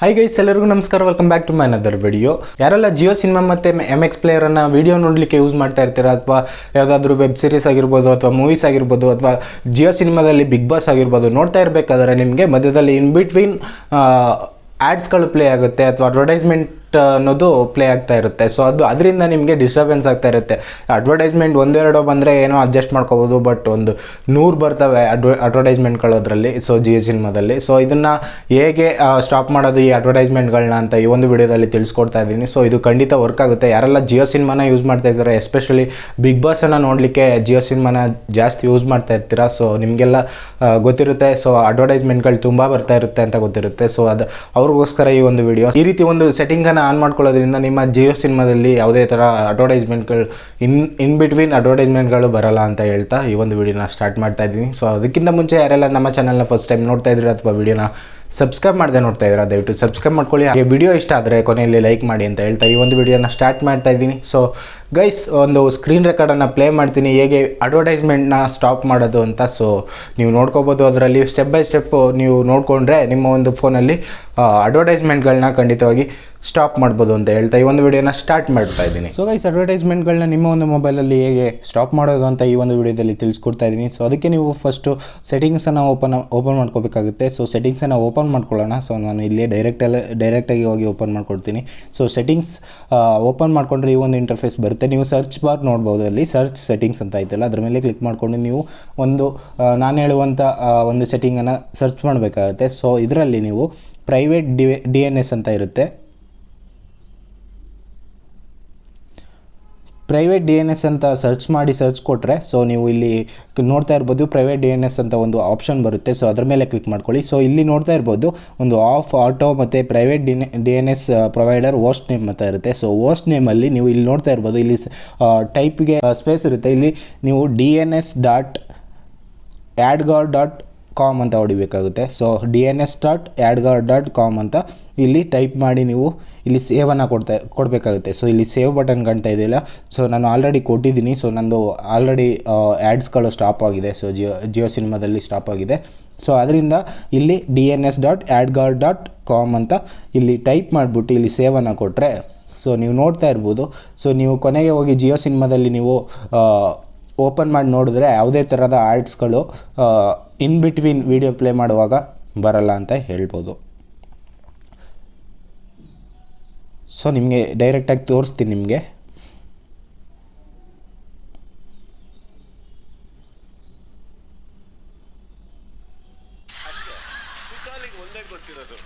High guys ಎಲ್ಲರಿಗೂ ನಮಸ್ಕಾರ. Welcome back to my another video ಯಾರೆಲ್ಲ ಜಿಯೋ ಸಿನಿಮಾ ಮತ್ತು ಎಂ ಎಕ್ಸ್ ಪ್ಲೇಯರನ್ನು ವೀಡಿಯೋ ನೋಡಲಿಕ್ಕೆ ಯೂಸ್ ಮಾಡ್ತಾ ಇರ್ತೀರಾ? ಅಥವಾ ಯಾವುದಾದ್ರೂ ವೆಬ್ ಸೀರೀಸ್ ಆಗಿರ್ಬೋದು ಅಥವಾ ಮೂವೀಸ್ ಆಗಿರ್ಬೋದು ಅಥವಾ ಜಿಯೋ ಸಿನಿಮಾದಲ್ಲಿ ಬಿಗ್ ಬಾಸ್ ಆಗಿರ್ಬೋದು ನೋಡ್ತಾ ಇರಬೇಕಾದ್ರೆ ನಿಮಗೆ ಮಧ್ಯದಲ್ಲಿ ಇನ್ ಬಿಟ್ವೀನ್ ಆ್ಯಡ್ಸ್ಗಳು ಪ್ಲೇ ಆಗುತ್ತೆ. ಅಥವಾ ಅಡ್ವರ್ಟೈಸ್ಮೆಂಟ್ ಅನ್ನೋದು ಪ್ಲೇ ಆಗ್ತಾ ಇರುತ್ತೆ. ಸೊ ಅದು ಅದರಿಂದ ನಿಮಗೆ ಡಿಸ್ಟರ್ಬೆನ್ಸ್ ಆಗ್ತಾ ಇರುತ್ತೆ. ಅಡ್ವರ್ಟೈಸ್ಮೆಂಟ್ ಒಂದೆರಡು ಬಂದರೆ ಏನೋ ಅಡ್ಜಸ್ಟ್ ಮಾಡ್ಕೋಬೋದು ಬಟ್ ಒಂದು ನೂರು ಬರ್ತವೆ ಅಡ್ವ ಅಡ್ವರ್ಟೈಸ್ಮೆಂಟ್ಗಳು ಅದರಲ್ಲಿ ಸೊ ಜಿಯೋ ಸಿನಿಮಾದಲ್ಲಿ. ಸೊ ಇದನ್ನು ಹೇಗೆ ಸ್ಟಾಪ್ ಮಾಡೋದು ಈ ಅಡ್ವರ್ಟೈಸ್ಮೆಂಟ್ಗಳನ್ನ ಅಂತ ಈ ಒಂದು ವಿಡಿಯೋದಲ್ಲಿ ತಿಳಿಸ್ಕೊಡ್ತಾ ಇದ್ದೀನಿ. ಸೊ ಇದು ಖಂಡಿತ ವರ್ಕ್ ಆಗುತ್ತೆ. ಯಾರೆಲ್ಲ ಜಿಯೋ ಸಿನಿಮಾನ ಯೂಸ್ ಮಾಡ್ತಾ ಇದ್ದಾರೆ ಎಸ್ಪೆಷಲಿ ಬಿಗ್ ಬಾಸನ್ನು ನೋಡಲಿಕ್ಕೆ ಜಿಯೋ ಸಿನಿಮಾನ ಜಾಸ್ತಿ ಯೂಸ್ ಮಾಡ್ತಾ ಇರ್ತೀರಾ? ಸೊ ನಿಮಗೆಲ್ಲ ಗೊತ್ತಿರುತ್ತೆ. ಸೊ ಅಡ್ವರ್ಟೈಸ್ಮೆಂಟ್ಗಳು ತುಂಬ ಬರ್ತಾ ಇರುತ್ತೆ ಅಂತ ಗೊತ್ತಿರುತ್ತೆ. ಸೊ ಅದು, ಅವ್ರಿಗೋಸ್ಕರ ಈ ಒಂದು ವಿಡಿಯೋ ಈ ರೀತಿ ಒಂದು ಸೆಟ್ಟಿಂಗನ್ನು ಆನ್ ಮಾಡ್ಕೊಳ್ಳೋದ್ರಿಂದ ನಿಮ್ಮ ಜಿಯೋ ಸಿನಿಮಾದಲ್ಲಿ ಯಾವುದೇ ಥರ ಅಡ್ವರ್ಟೈಸ್ಮೆಂಟ್ಗಳು ಇನ್ ಇನ್ ಬಿಟ್ವೀನ್ ಅಡ್ವರ್ಟೈಸ್ಮೆಂಟ್ಗಳು ಬರಲ್ಲ ಅಂತ ಹೇಳ್ತಾ ಈ ಒಂದು ವಿಡಿಯೋನ ಸ್ಟಾರ್ಟ್ ಮಾಡ್ತಾ ಇದ್ದೀನಿ. ಸೊ ಅದಕ್ಕಿಂತ ಮುಂಚೆ ಯಾರೆಲ್ಲ ನಮ್ಮ ಚಾನಲ್ನ ಫಸ್ಟ್ ಟೈಮ್ ನೋಡ್ತಾ ಇದ್ದೀರಾ ಅಥವಾ ವಿಡಿಯೋನ ಸಬ್ಸ್ಕ್ರೈಬ್ ಮಾಡದೆ ನೋಡ್ತಾ ಇದ್ದೀರಾ, ದಯವಿಟ್ಟು ಸಬ್ಸ್ಕ್ರೈಬ್ ಮಾಡ್ಕೊಳ್ಳಿ. ಹಾಗೆ ವಿಡಿಯೋ ಇಷ್ಟ ಆದರೆ ಕೊನೆಯಲ್ಲಿ ಲೈಕ್ ಮಾಡಿ ಅಂತ ಹೇಳ್ತಾ ಈ ಒಂದು ವಿಡಿಯೋನ ಸ್ಟಾರ್ಟ್ ಮಾಡ್ತಾ ಇದ್ದೀನಿ. ಸೊ ಗೈಸ್ ಒಂದು ಸ್ಕ್ರೀನ್ ರೆಕಾರ್ಡನ್ನು ಪ್ಲೇ ಮಾಡ್ತೀನಿ. ಹೇಗೆ ಅಡ್ವರ್ಟೈಸ್ಮೆಂಟ್ನ ಸ್ಟಾಪ್ ಮಾಡೋದು ಅಂತ ಸೊ ನೀವು ನೋಡ್ಕೋಬೋದು ಅದರಲ್ಲಿ. ಸ್ಟೆಪ್ ಬೈ ಸ್ಟೆಪ್ಪು ನೀವು ನೋಡಿಕೊಂಡ್ರೆ ನಿಮ್ಮ ಒಂದು ಫೋನಲ್ಲಿ ಅಡ್ವರ್ಟೈಸ್ಮೆಂಟ್ಗಳನ್ನ ಖಂಡಿತವಾಗಿ ಸ್ಟಾಪ್ ಮಾಡ್ಬೋದು ಅಂತ ಹೇಳ್ತಾ ಈ ಒಂದು ವಿಡಿಯೋನ ಸ್ಟಾರ್ಟ್ ಮಾಡ್ತಾ ಇದ್ದೀನಿ. ಸೊ ಗೈಸ್ ಅಡ್ವರ್ಟೈಸ್ಮೆಂಟ್ಗಳನ್ನ ನಿಮ್ಮ ಒಂದು ಮೊಬೈಲಲ್ಲಿ ಹೇಗೆ ಸ್ಟಾಪ್ ಮಾಡೋದು ಅಂತ ಈ ಒಂದು ವಿಡಿಯೋದಲ್ಲಿ ತಿಳಿಸ್ಕೊಡ್ತಾ ಇದ್ದೀನಿ. ಸೊ ಅದಕ್ಕೆ ನೀವು ಫಸ್ಟು ಸೆಟ್ಟಿಂಗ್ಸನ್ನು ಓಪನ್ ಓಪನ್ ಮಾಡ್ಕೋಬೇಕಾಗುತ್ತೆ. ಸೊ ಸೆಟ್ಟಿಂಗ್ಸನ್ನು ಓಪನ್ ಮಾಡ್ಕೊಳ್ಳೋಣ. ಸೊ ನಾನು ಇಲ್ಲೇ ಡೈರೆಕ್ಟಲ್ಲಿ ಡೈರೆಕ್ಟಾಗಿ ಹೋಗಿ ಓಪನ್ ಮಾಡ್ಕೊಡ್ತೀನಿ. ಸೊ ಸೆಟ್ಟಿಂಗ್ಸ್ ಓಪನ್ ಮಾಡಿಕೊಂಡ್ರೆ ಈ ಒಂದು ಇಂಟರ್ಫೇಸ್ ಬರುತ್ತೆ. ನೀವು ಸರ್ಚ್ ಬಾರ್ ನೋಡ್ಬೋದು ಅಲ್ಲಿ. ಸರ್ಚ್ ಸೆಟ್ಟಿಂಗ್ಸ್ ಅಂತ ಐತಲ್ಲ, ಅದ್ರ ಮೇಲೆ ಕ್ಲಿಕ್ ಮಾಡಿಕೊಂಡು ನೀವು ಒಂದು ನಾನು ಹೇಳುವಂಥ ಒಂದು ಸೆಟ್ಟಿಂಗನ್ನು ಸರ್ಚ್ ಮಾಡಬೇಕಾಗುತ್ತೆ. ಸೊ ಇದರಲ್ಲಿ ನೀವು private D D N S ಅಂತ ಇರುತ್ತೆ. ಪ್ರೈವೇಟ್ ಡಿ ಎನ್ ಎಸ್ ಅಂತ ಸರ್ಚ್ ಮಾಡಿ ಸರ್ಚ್ ಕೊಟ್ಟರೆ ಸೊ ನೀವು ಇಲ್ಲಿ ನೋಡ್ತಾ ಇರ್ಬೋದು ಪ್ರೈವೇಟ್ ಡಿ ಎನ್ ಎಸ್ ಅಂತ ಒಂದು ಆಪ್ಷನ್ ಬರುತ್ತೆ. ಸೊ ಅದರ ಮೇಲೆ ಕ್ಲಿಕ್ ಮಾಡ್ಕೊಳ್ಳಿ. ಸೊ ಇಲ್ಲಿ ನೋಡ್ತಾ ಇರ್ಬೋದು, ಒಂದು ಆಫ್ ಆಟೋ ಮತ್ತು private D D N S provider host name ಅಂತ ಇರುತ್ತೆ. ಸೊ ವೋಸ್ಟ್ ನೇಮಲ್ಲಿ ನೀವು ಇಲ್ಲಿ ನೋಡ್ತಾ ಇರ್ಬೋದು, ಇಲ್ಲಿ ಟೈಪ್ಗೆ ಸ್ಪೇಸ್ ಇರುತ್ತೆ. ಇಲ್ಲಿ ನೀವು D N S dot AdGuard dot com ಅಂತ ಹೊಡಿಬೇಕಾಗುತ್ತೆ. So D N S dot AdGuard dot com ಅಂತ ಇಲ್ಲಿ ಟೈಪ್ ಮಾಡಿ ನೀವು ಇಲ್ಲಿ ಸೇವನ್ನು ಕೊಡ್ತಾ, ಕೊಡಬೇಕಾಗುತ್ತೆ. ಸೊ ಇಲ್ಲಿ ಸೇವ್ ಬಟನ್ ಕಾಣ್ತಾ ಇದೆಯಲ್ಲ ಸೊ ನಾನು ಆಲ್ರೆಡಿ ಕೊಟ್ಟಿದ್ದೀನಿ. ಸೊ ನಂದು ಆಲ್ರೆಡಿ ಆ್ಯಡ್ಸ್ಗಳು ಸ್ಟಾಪ್ ಆಗಿದೆ. ಸೊ ಜಿಯೋ ಜಿಯೋ ಸಿನಿಮಾದಲ್ಲಿ ಸ್ಟಾಪ್ ಆಗಿದೆ. ಸೊ ಅದರಿಂದ ಇಲ್ಲಿ D N S dot AdGuard dot com ಅಂತ ಇಲ್ಲಿ ಟೈಪ್ ಮಾಡಿಬಿಟ್ಟು ಇಲ್ಲಿ ಸೇವನ್ನು ಕೊಟ್ಟರೆ ಸೊ ನೀವು ನೋಡ್ತಾ ಇರ್ಬೋದು. ಸೊ ನೀವು ಕೊನೆಗೆ ಹೋಗಿ ಜಿಯೋ ಸಿನಿಮಾದಲ್ಲಿ ನೀವು ಓಪನ್ ಮಾಡಿ ನೋಡಿದ್ರೆ ಯಾವುದೇ ಥರದ ಆರ್ಟ್ಸ್ಗಳು ಇನ್ ಬಿಟ್ವೀನ್ ವಿಡಿಯೋ ಪ್ಲೇ ಮಾಡುವಾಗ ಬರಲ್ಲ ಅಂತ ಹೇಳ್ಬೋದು. ಸೊ ನಿಮಗೆ ಡೈರೆಕ್ಟಾಗಿ ತೋರಿಸ್ತೀನಿ ನಿಮಗೆ. ಗೊತ್ತಿರೋದು.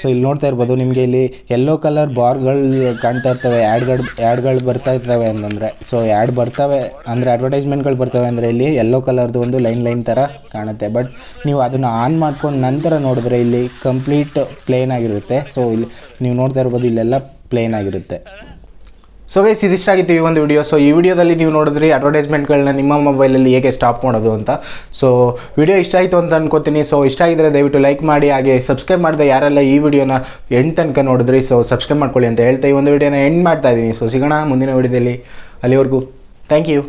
ಸೊ ಇಲ್ಲಿ ನೋಡ್ತಾ ಇರ್ಬೋದು ನಿಮಗೆ ಇಲ್ಲಿ ಯೆಲ್ಲೋ ಕಲರ್ ಬಾರ್ಗಳು ಕಾಣ್ತಾ ಇರ್ತವೆ ಆ್ಯಡ್ಗಳು ಆ್ಯಡ್ಗಳು ಬರ್ತಾ ಇರ್ತವೆ ಅಂತಂದರೆ. ಸೊ ಆ್ಯಡ್ ಬರ್ತವೆ ಅಂದರೆ ಅಡ್ವರ್ಟೈಸ್ಮೆಂಟ್ಗಳು ಬರ್ತವೆ ಅಂದರೆ ಇಲ್ಲಿ ಯೆಲ್ಲೋ ಕಲರ್ದು ಒಂದು ಲೈನ್ ಲೈನ್ ಥರ ಕಾಣುತ್ತೆ. ಬಟ್ ನೀವು ಅದನ್ನು ಆನ್ ಮಾಡ್ಕೊಂಡು ನಂತರ ನೋಡಿದ್ರೆ ಇಲ್ಲಿ ಕಂಪ್ಲೀಟ್ ಪ್ಲೇನ್ ಆಗಿರುತ್ತೆ. ಸೊ ಇಲ್ಲಿ ನೀವು ನೋಡ್ತಾ ಇರ್ಬೋದು ಇಲ್ಲೆಲ್ಲ ಪ್ಲೇನ್ ಆಗಿರುತ್ತೆ. ಸೊ ಗೈಸ್ ಇದಿಷ್ಟಾಗಿತ್ತು ಈ ಒಂದು ವಿಡಿಯೋ ಸೊ ಈ ವಿಡಿಯೋದಲ್ಲಿ ನೀವು ನೋಡಿದ್ರಿ ಅಡ್ವರ್ಟೈಸ್ಮೆಂಟ್ಗಳನ್ನ ನಿಮ್ಮ ಮೊಬೈಲಲ್ಲಿ ಹೇಗೆ ಸ್ಟಾಪ್ ಮಾಡೋದು ಅಂತ. ಸೊ ವಿಡಿಯೋ ಇಷ್ಟ ಆಯಿತು ಅಂತ ಅನ್ಕೋತೀನಿ. ಸೊ ಇಷ್ಟ ಆಗಿದ್ರೆ ದಯವಿಟ್ಟು ಲೈಕ್ ಮಾಡಿ, ಹಾಗೆ ಸಬ್ಸ್ಕ್ರೈಬ್ ಮಾಡಿದೆ ಯಾರೆಲ್ಲ ಈ ವಿಡಿಯೋನ ಎಂಡ್ ತನಕ ನೋಡಿದ್ರಿ ಸೊ ಸಬ್ಸ್ಕ್ರೈಬ್ ಮಾಡ್ಕೊಳ್ಳಿ ಅಂತ ಹೇಳ್ತಾ ಈ ಒಂದು ವಿಡಿಯೋನ ಎಂಡ್ ಮಾಡ್ತಾ ಇದ್ದೀನಿ. ಸೊ ಸಿಗೋಣ ಮುಂದಿನ ವಿಡಿಯೋದಲ್ಲಿ ಅಲ್ಲಿವರೆಗೂ ಥ್ಯಾಂಕ್ ಯು